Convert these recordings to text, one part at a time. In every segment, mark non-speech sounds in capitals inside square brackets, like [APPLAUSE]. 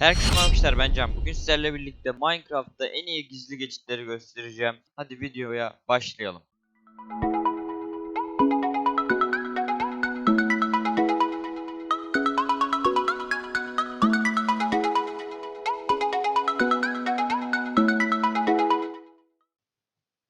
Herkese merhaba arkadaşlar ben Can. Bugün sizlerle birlikte Minecraft'ta en iyi gizli geçitleri göstereceğim. Hadi videoya başlayalım.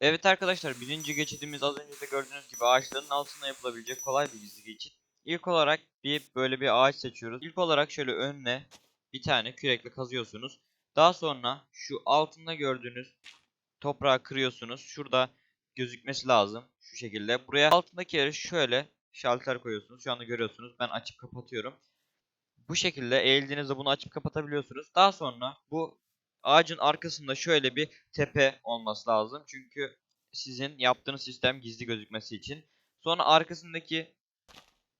Evet arkadaşlar birinci geçidimiz az önce de gördüğünüz gibi ağaçların altında yapılabilecek kolay bir gizli geçit. İlk olarak bir böyle bir ağaç seçiyoruz. İlk olarak şöyle önüne bir tane kürekle kazıyorsunuz. Daha sonra şu altında gördüğünüz toprağı kırıyorsunuz. Şurada gözükmesi lazım. Şu şekilde. Buraya altındaki yere şöyle şalter koyuyorsunuz. Şu anda görüyorsunuz. Ben açıp kapatıyorum. Bu şekilde eğildiğinizde bunu açıp kapatabiliyorsunuz. Daha sonra bu ağacın arkasında şöyle bir tepe olması lazım. Çünkü sizin yaptığınız sistem gizli gözükmesi için. Sonra arkasındaki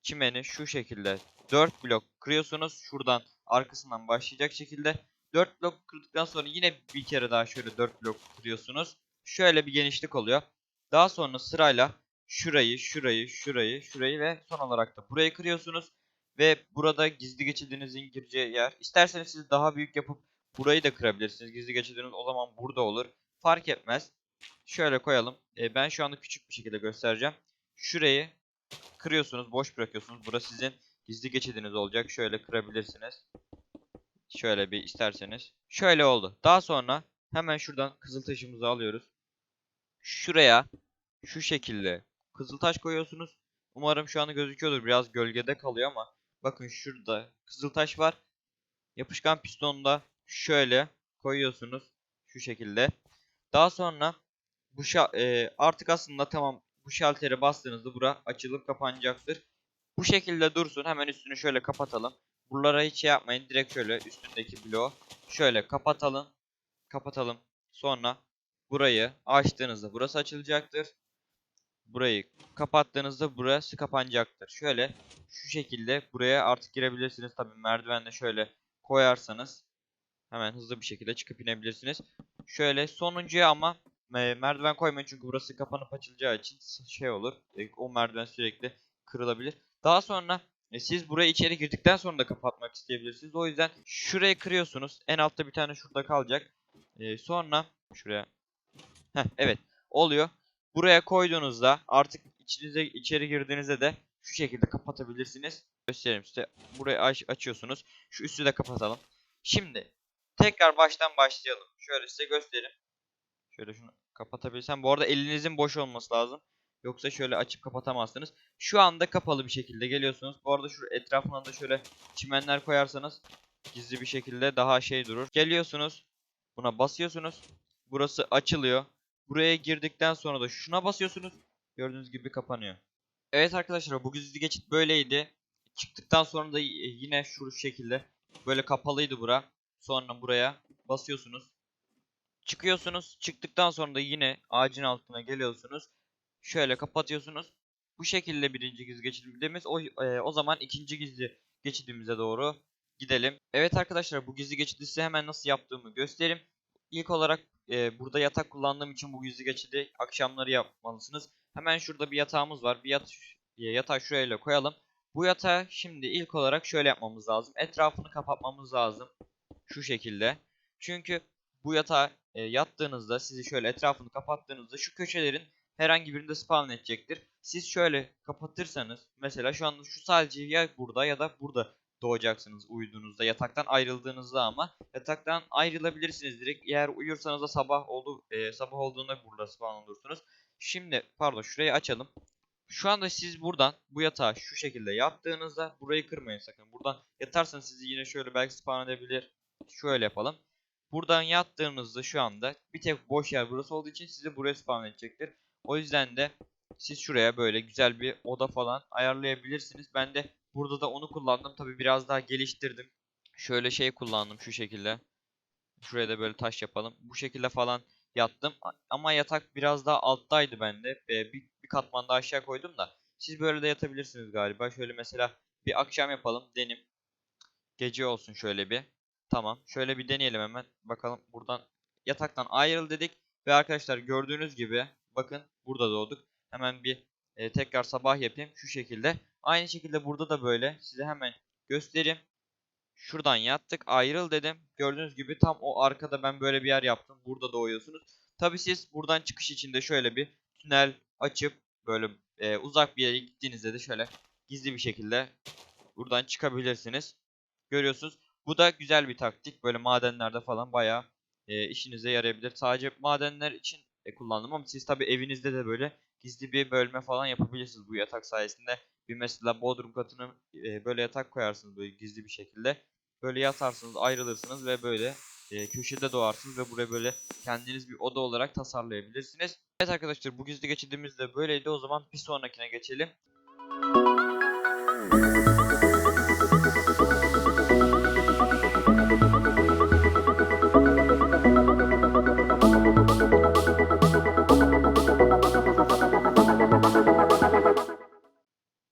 çimeni şu şekilde 4 blok kırıyorsunuz. Şuradan arkasından başlayacak şekilde 4 blok kırdıktan sonra yine bir kere daha şöyle 4 blok kırıyorsunuz. Şöyle bir genişlik oluyor. Daha sonra sırayla şurayı, şurayı, şurayı, şurayı ve son olarak da burayı kırıyorsunuz. Ve burada gizli geçidinizin gireceği yer. İsterseniz siz daha büyük yapıp burayı da kırabilirsiniz. Gizli geçidiniz o zaman burada olur. Fark etmez. Şöyle koyalım. Ee, ben şu anda küçük bir şekilde göstereceğim. Şurayı kırıyorsunuz, boş bırakıyorsunuz. Burası sizin gizli geçidiniz olacak. Şöyle kırabilirsiniz. Şöyle bir isterseniz. Şöyle oldu. Daha sonra hemen şuradan kızıl taşımızı alıyoruz. Şuraya şu şekilde kızıl taş koyuyorsunuz. Umarım şu anda gözüküyordur. Biraz gölgede kalıyor ama bakın şurada kızıl taş var. Yapışkan pistonu da şöyle koyuyorsunuz. Şu şekilde. Daha sonra bu e, artık aslında tamam bu şaltere bastığınızda bura açılıp kapanacaktır. Bu şekilde dursun. Hemen üstünü şöyle kapatalım. Buralara hiç şey yapmayın. Direkt şöyle üstündeki bloğu şöyle kapatalım. Kapatalım. Sonra burayı açtığınızda burası açılacaktır. Burayı kapattığınızda burası kapanacaktır. Şöyle şu şekilde buraya artık girebilirsiniz. Tabii merdivenle şöyle koyarsanız hemen hızlı bir şekilde çıkıp inebilirsiniz. Şöyle sonuncuya ama e, merdiven koymayın çünkü burası kapanıp açılacağı için şey olur. e, O merdiven sürekli kırılabilir. Daha sonra e, siz buraya içeri girdikten sonra da kapatmak isteyebilirsiniz. O yüzden şurayı kırıyorsunuz. En altta bir tane şurada kalacak. E, sonra şuraya. Heh, evet oluyor. Buraya koyduğunuzda artık içinize içeri girdiğinizde de şu şekilde kapatabilirsiniz. Göstereyim size. Burayı aç, açıyorsunuz. Şu üstü de kapatalım. Şimdi tekrar baştan başlayalım. Şöyle size göstereyim. Şöyle şunu kapatabilsem. Bu arada elinizin boş olması lazım. Yoksa şöyle açıp kapatamazsınız. Şu anda kapalı bir şekilde geliyorsunuz. Bu arada şu etrafına da şöyle çimenler koyarsanız gizli bir şekilde daha şey durur. Geliyorsunuz. Buna basıyorsunuz. Burası açılıyor. Buraya girdikten sonra da şuna basıyorsunuz. Gördüğünüz gibi kapanıyor. Evet arkadaşlar bu gizli geçit böyleydi. Çıktıktan sonra da yine şu şekilde böyle kapalıydı bura. Sonra buraya basıyorsunuz. Çıkıyorsunuz. Çıktıktan sonra da yine ağacın altına geliyorsunuz. Şöyle kapatıyorsunuz. Bu şekilde birinci gizli geçidimiz. O, e, o zaman ikinci gizli geçidimize doğru gidelim. Evet arkadaşlar bu gizli geçidi size hemen nasıl yaptığımı göstereyim. İlk olarak e, burada yatak kullandığım için bu gizli geçidi akşamları yapmalısınız. Hemen şurada bir yatağımız var. Bir yat e, yatağı şuraya koyalım. Bu yatağı şimdi ilk olarak şöyle yapmamız lazım. Etrafını kapatmamız lazım. Şu şekilde. Çünkü bu yatağa e, yattığınızda sizi şöyle etrafını kapattığınızda şu köşelerin herhangi birinde spawn edecektir. Siz şöyle kapatırsanız mesela şu anda şu sadece ya burada ya da burada doğacaksınız uyuduğunuzda yataktan ayrıldığınızda ama yataktan ayrılabilirsiniz direkt eğer uyursanız da sabah oldu e, sabah olduğunda burada spawn olursunuz. Şimdi pardon şurayı açalım. Şu anda siz buradan bu yatağa şu şekilde yattığınızda burayı kırmayın sakın. Buradan yatarsanız sizi yine şöyle belki spawn edebilir. Şöyle yapalım. Buradan yattığınızda şu anda bir tek boş yer burası olduğu için sizi buraya spawn edecektir. O yüzden de siz şuraya böyle güzel bir oda falan ayarlayabilirsiniz. Ben de burada da onu kullandım. Tabi biraz daha geliştirdim. Şöyle şey kullandım şu şekilde. Şuraya da böyle taş yapalım. Bu şekilde falan yattım. Ama yatak biraz daha alttaydı bende. Ee, bir, bir katman daha aşağı koydum da. Siz böyle de yatabilirsiniz galiba. Şöyle mesela bir akşam yapalım. Denim. Gece olsun şöyle bir. Tamam. Şöyle bir deneyelim hemen. Bakalım buradan yataktan ayrıl dedik. Ve arkadaşlar gördüğünüz gibi bakın burada doğduk. Hemen bir e, tekrar sabah yapayım şu şekilde. Aynı şekilde burada da böyle size hemen göstereyim. Şuradan yattık. Ayrıl dedim. Gördüğünüz gibi tam o arkada ben böyle bir yer yaptım. Burada doğuyorsunuz. Tabi siz buradan çıkış için de şöyle bir tünel açıp böyle e, uzak bir yere gittiğinizde de şöyle gizli bir şekilde buradan çıkabilirsiniz. Görüyorsunuz. Bu da güzel bir taktik. Böyle madenlerde falan bayağı e, işinize yarayabilir. Sadece madenler için e, kullandım ama siz tabi evinizde de böyle gizli bir bölme falan yapabilirsiniz bu yatak sayesinde. Bir mesela bodrum katını e, böyle yatak koyarsınız böyle gizli bir şekilde. Böyle yatarsınız, ayrılırsınız ve böyle e, köşede doğarsınız ve buraya böyle kendiniz bir oda olarak tasarlayabilirsiniz. Evet arkadaşlar bu gizli geçidimiz de böyleydi. O zaman bir sonrakine geçelim.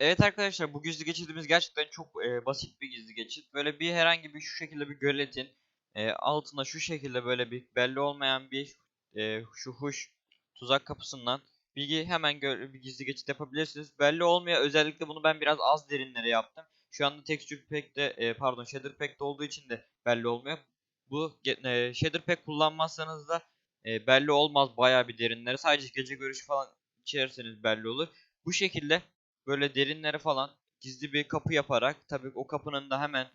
Evet arkadaşlar bu gizli geçidimiz gerçekten çok e, basit bir gizli geçit. Böyle bir herhangi bir şu şekilde bir göletin e, altına şu şekilde böyle bir belli olmayan bir e, şu huş tuzak kapısından bilgi hemen bir gizli geçit yapabilirsiniz. Belli olmuyor. Özellikle bunu ben biraz az derinlere yaptım. Şu anda texture pack'te e, pardon shader pack'te olduğu için de belli olmuyor. Bu e, shader pack kullanmazsanız da e, belli olmaz bayağı bir derinlere. Sadece gece görüşü falan içerseniz belli olur. Bu şekilde böyle derinlere falan gizli bir kapı yaparak tabii o kapının da hemen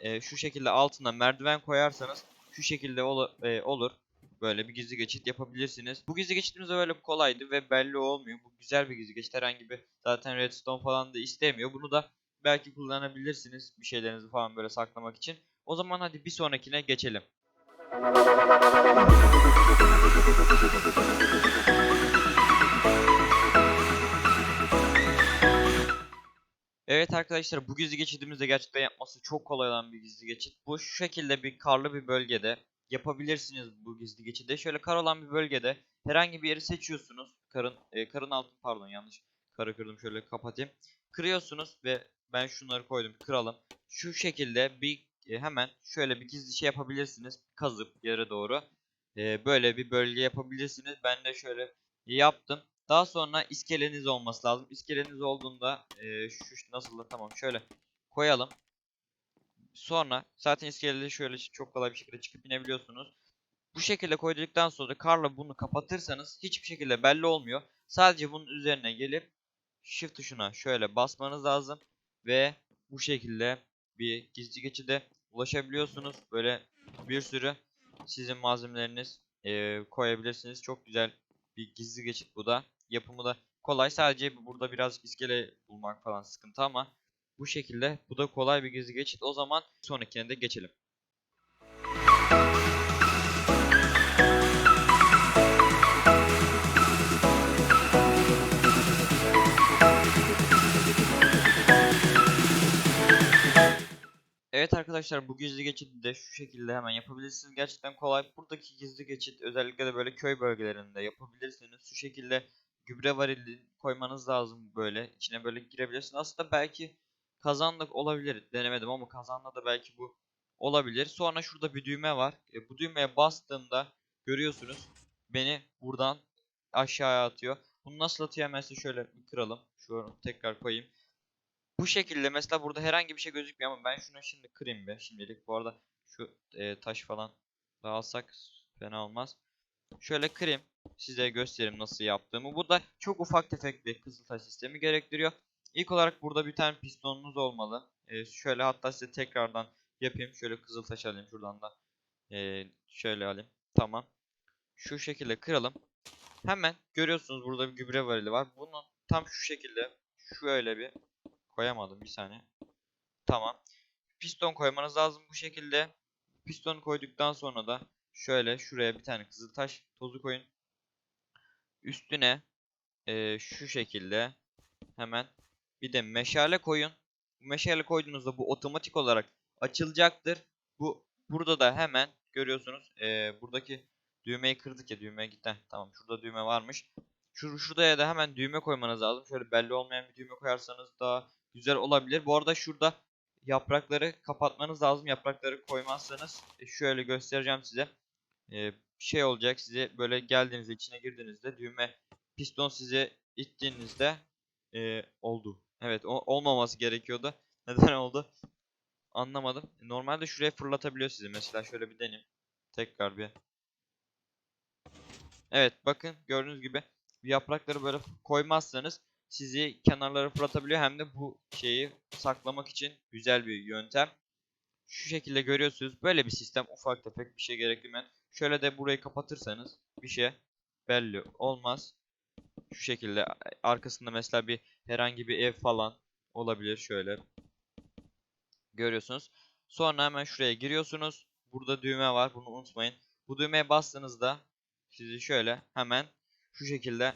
e, şu şekilde altına merdiven koyarsanız şu şekilde ol- e, olur. Böyle bir gizli geçit yapabilirsiniz. Bu gizli geçitimiz de böyle kolaydı ve belli olmuyor. Bu güzel bir gizli geçit. Herhangi bir zaten redstone falan da istemiyor. Bunu da belki kullanabilirsiniz bir şeylerinizi falan böyle saklamak için. O zaman hadi bir sonrakine geçelim. Evet arkadaşlar bu gizli geçidimiz de gerçekten yapması çok kolay olan bir gizli geçit. Bu şu şekilde bir karlı bir bölgede yapabilirsiniz bu gizli geçidi. Şöyle kar olan bir bölgede herhangi bir yeri seçiyorsunuz. Karın e, karın altı pardon yanlış karı kırdım şöyle kapatayım. Kırıyorsunuz ve ben şunları koydum kıralım. Şu şekilde bir e, hemen şöyle bir gizli şey yapabilirsiniz. Kazıp yere doğru. E, böyle bir bölge yapabilirsiniz. Ben de şöyle yaptım. Daha sonra iskeleniz olması lazım. İskeleniz olduğunda e, şu nasıl da tamam şöyle koyalım. Sonra zaten iskelede şöyle çok kolay bir şekilde çıkıp inebiliyorsunuz. Bu şekilde koyduktan sonra karla bunu kapatırsanız hiçbir şekilde belli olmuyor. Sadece bunun üzerine gelip shift tuşuna şöyle basmanız lazım ve bu şekilde bir gizli geçide ulaşabiliyorsunuz. Böyle bir sürü sizin malzemeleriniz e, koyabilirsiniz. Çok güzel bir gizli geçit bu da. Yapımı da kolay. Sadece burada biraz iskele bulmak falan sıkıntı ama bu şekilde bu da kolay bir gizli geçit. O zaman sonrakine de geçelim. Evet arkadaşlar bu gizli geçidi de şu şekilde hemen yapabilirsiniz. Gerçekten kolay. Buradaki gizli geçit özellikle de böyle köy bölgelerinde yapabilirsiniz. Şu şekilde gübre varili koymanız lazım böyle. İçine böyle girebilirsiniz. Aslında belki kazanlık olabilir. Denemedim ama kazanla da belki bu olabilir. Sonra şurada bir düğme var. E, bu düğmeye bastığımda görüyorsunuz beni buradan aşağıya atıyor. Bunu nasıl atıyor hemen size şöyle bir kıralım. Şu tekrar koyayım. Bu şekilde mesela burada herhangi bir şey gözükmüyor ama ben şunu şimdi kırayım be şimdilik. Bu arada şu e, taş falan da alsak fena olmaz. Şöyle kırayım. Size göstereyim nasıl yaptığımı. Bu da çok ufak tefek bir kızıltaş sistemi gerektiriyor. İlk olarak burada bir tane pistonunuz olmalı. E, şöyle hatta size tekrardan yapayım. Şöyle kızıltaş alayım şuradan da. E, şöyle alayım. Tamam. Şu şekilde kıralım. Hemen görüyorsunuz burada bir gübre varili var. Bunun tam şu şekilde şöyle bir koyamadım bir saniye. Tamam. Piston koymanız lazım bu şekilde. Pistonu koyduktan sonra da şöyle şuraya bir tane kızıltaş tozu koyun. Üstüne e, şu şekilde hemen bir de meşale koyun. Meşale koyduğunuzda bu otomatik olarak açılacaktır. Bu burada da hemen görüyorsunuz e, buradaki düğmeyi kırdık ya düğmeye gitti. Tamam şurada düğme varmış. Şu şuraya da hemen düğme koymanız lazım. Şöyle belli olmayan bir düğme koyarsanız daha güzel olabilir. Bu arada şurada yaprakları kapatmanız lazım. Yaprakları koymazsanız e, şöyle göstereceğim size. E, şey olacak size böyle geldiğinizde içine girdiğinizde düğme piston size ittiğinizde e, oldu. Evet olmaması gerekiyordu. [LAUGHS] Neden oldu? anlamadım. Normalde şuraya fırlatabiliyor sizi. Mesela şöyle bir deneyim. Tekrar bir. Evet bakın gördüğünüz gibi yaprakları böyle koymazsanız sizi kenarlara fırlatabiliyor. Hem de bu şeyi saklamak için güzel bir yöntem. Şu şekilde görüyorsunuz. Böyle bir sistem ufak tefek bir şey gerektirmeyen. Şöyle de burayı kapatırsanız bir şey belli olmaz. Şu şekilde arkasında mesela bir herhangi bir ev falan olabilir şöyle. Görüyorsunuz. Sonra hemen şuraya giriyorsunuz. Burada düğme var. Bunu unutmayın. Bu düğmeye bastığınızda sizi şöyle hemen şu şekilde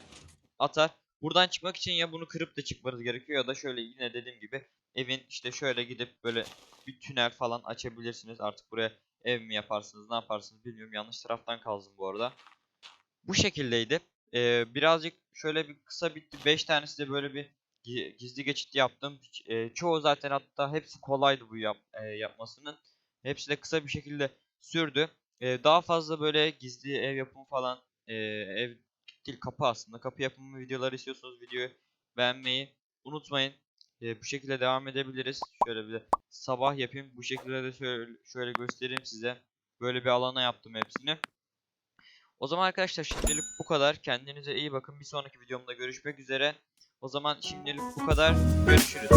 atar. Buradan çıkmak için ya bunu kırıp da çıkmanız gerekiyor ya da şöyle yine dediğim gibi evin işte şöyle gidip böyle bir tünel falan açabilirsiniz. Artık buraya ev mi yaparsınız ne yaparsınız bilmiyorum. Yanlış taraftan kazdım bu arada. Bu şekildeydi. Ee, birazcık şöyle bir kısa bitti. 5 tanesi de böyle bir gi- gizli geçit yaptım. E, çoğu zaten hatta hepsi kolaydı bu yap, e, yapmasının. Hepsi de kısa bir şekilde sürdü. E, daha fazla böyle gizli ev yapımı falan e, ev değil kapı aslında. Kapı yapımı videoları istiyorsanız videoyu beğenmeyi unutmayın. E, bu şekilde devam edebiliriz. Şöyle bir de sabah yapayım. Bu şekilde de şöyle, şöyle göstereyim size. Böyle bir alana yaptım hepsini. O zaman arkadaşlar şimdilik bu kadar. Kendinize iyi bakın. Bir sonraki videomda görüşmek üzere. O zaman şimdilik bu kadar. Görüşürüz.